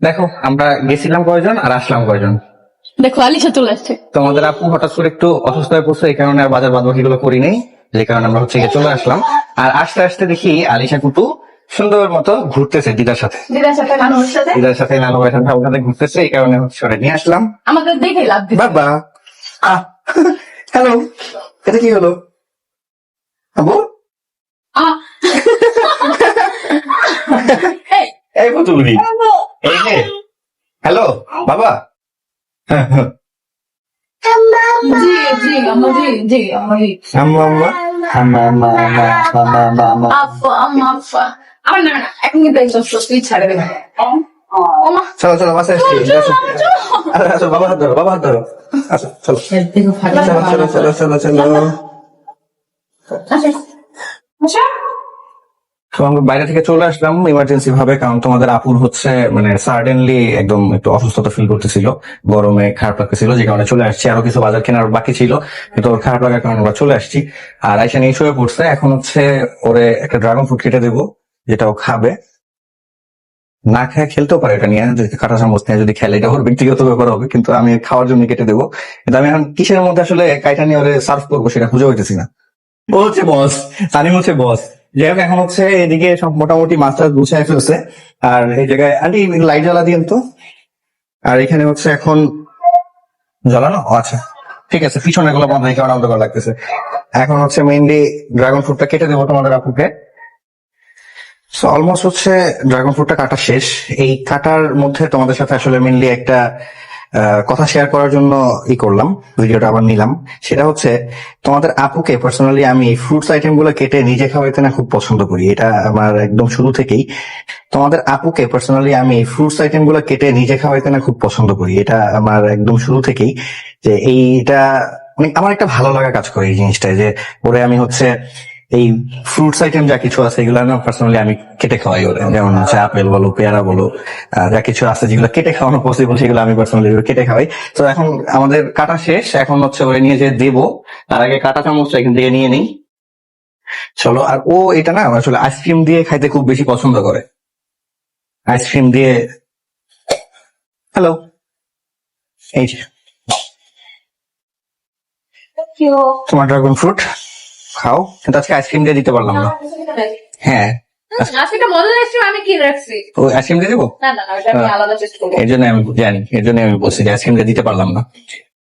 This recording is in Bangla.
দেখো আমরা গেছিলাম কয়জন আর আসলাম কয়জন? দেখো আলিশা চলে আসছে। তোমাদের আপু হঠাৎ করে একটু অসুস্থ হয়ে পড়ছে এই কারণে আর বাজার বাদবাকি গুলো করি নাই যে কারণে আমরা হচ্ছে গিয়ে চলে আসলাম। আর আসতে আসতে দেখি আলিশা কুটু সুন্দর মতো ঘুরতেছে দিদার সাথে। দিদার সাথে মানুষের সাথে? দিদার সাথে নানু ভাইয়ের সাথে ওখানে ঘুরতেছে এই কারণে হচ্ছে নিয়ে আসলাম। আমাদের দেখে লাভ বাবা! হ্যালো! এটা কি হলো? আবু? আহ, এই, পুতুলি এই যে হ্যালো বাবা। চলো চলো বাবা ধরো বাবা ধরো। আচ্ছা চলো। চলো চলো চলো চলো চলো। তো আমরা বাইরে থেকে চলে আসলাম ইমার্জেন্সি ভাবে, কারণ তোমাদের আপুর হচ্ছে মানে সার্ডেনলি একদম একটু অসুস্থতা ফিল করতেছিল, গরমে খারাপ লাগতেছিল, যে কারণে চলে আসছি। আরও কিছু বাজার কেনার বাকি ছিল, কিন্তু ওর খারাপ লাগার কারণে আমরা চলে আসছি। আর আইসা নিয়ে শুয়ে পড়ছে, এখন হচ্ছে ওরে একটা ড্রাগন ফ্রুট কেটে দেবো, যেটা ও খাবে। না খেয়ে খেলতেও পারে এটা নিয়ে, যদি কাঁটা চামচ নিয়ে যদি খেলে, এটা ওর ব্যক্তিগত ব্যাপার হবে, কিন্তু আমি খাওয়ার জন্য কেটে দেবো। কিন্তু আমি এখন কিসের মধ্যে আসলে কাইটা নিয়ে ওরে সার্ভ করব সেটা খুঁজে হইতেছি না। হচ্ছে বস তানিম হচ্ছে বস যাই হোক, এখন হচ্ছে এদিকে সব মোটামুটি মাছ টাছ গুছায় ফেলছে। আর এই জায়গায় আন্টি লাইট জ্বালা দিন তো। আর এখানে হচ্ছে এখন জ্বালানো? আচ্ছা। ঠিক আছে পিছনে গুলো বন্ধ কারণ অন্ধকার লাগতেছে। এখন হচ্ছে মেইনলি ড্রাগন ফ্রুটটা কেটে দেবো তোমাদের আপুকে। অলমোস্ট হচ্ছে ড্রাগন ফ্রুটটা কাটা শেষ। এই কাটার মধ্যে তোমাদের সাথে আসলে মেইনলি একটা কথা শেয়ার করার জন্য ই করলাম, ভিডিওটা আবার নিলাম। সেটা হচ্ছে, তোমাদের আপুকে পার্সোনালি আমি ফ্রুটস আইটেমগুলো কেটে নিজে খাওয়াইতে না খুব পছন্দ করি, এটা আমার একদম শুরু থেকেই। তোমাদের আপুকে পার্সোনালি আমি ফ্রুটস আইটেমগুলো কেটে নিজে খাওয়াইতে না খুব পছন্দ করি, এটা আমার একদম শুরু থেকেই। যে এইটা মানে আমার একটা ভালো লাগা কাজ করে এই জিনিসটা যে ওরে আমি হচ্ছে এই ফ্রুটস আইটেম যা কিছু আছে এগুলো না পার্সোনালি আমি কেটে খাওয়াই ওরে যেমন হচ্ছে আপেল বলো পেয়ারা বলো যা কিছু আছে যেগুলো কেটে খাওয়ানো পসিবল সেগুলো আমি পার্সোনালি কেটে খাওয়াই। তো এখন আমাদের কাটা শেষ এখন হচ্ছে ওরে নিয়ে যে দেবো। তার আগে কাটা চামচটা এখান থেকে নিয়ে নিই। চলো আর ও এটা না আসলে আইসক্রিম দিয়ে খাইতে খুব বেশি পছন্দ করে। আইসক্রিম দিয়ে হ্যালো এই যে। তোমার ড্রাগন ফ্রুট খাও। কিন্তু আজকে আইসক্রিম দিয়ে দিতে পারলাম না। হ্যাঁ।, হ্যাঁ। এর জন্য আমি জানি এর জন্য আমি বলছি আইসক্রিমটা দিতে পারলাম না।